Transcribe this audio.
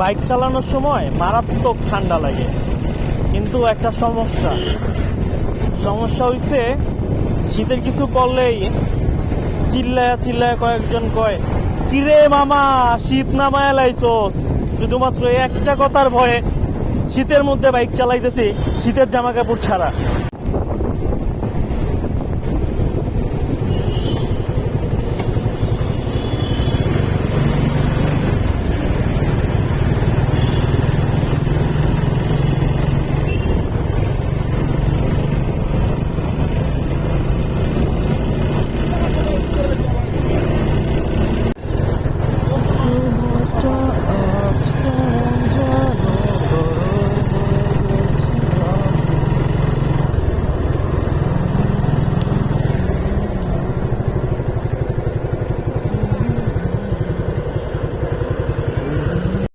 Bike চালানোর সময় মারাত্মক ঠান্ডা লাগে। কিন্তু একটা সমস্যা। সমস্যা হইছে, শীতের কিছু পড়লেই চিল্লায়া চিল্লায়া কয়েকজন কয়, কিরে মামা, শীত নামায় লাইছস। শুধুমাত্র একটা কথার ভয়ে শীতের মধ্যে বাইক চালাইতেছি, শীতের জামা কাপড় ছাড়া।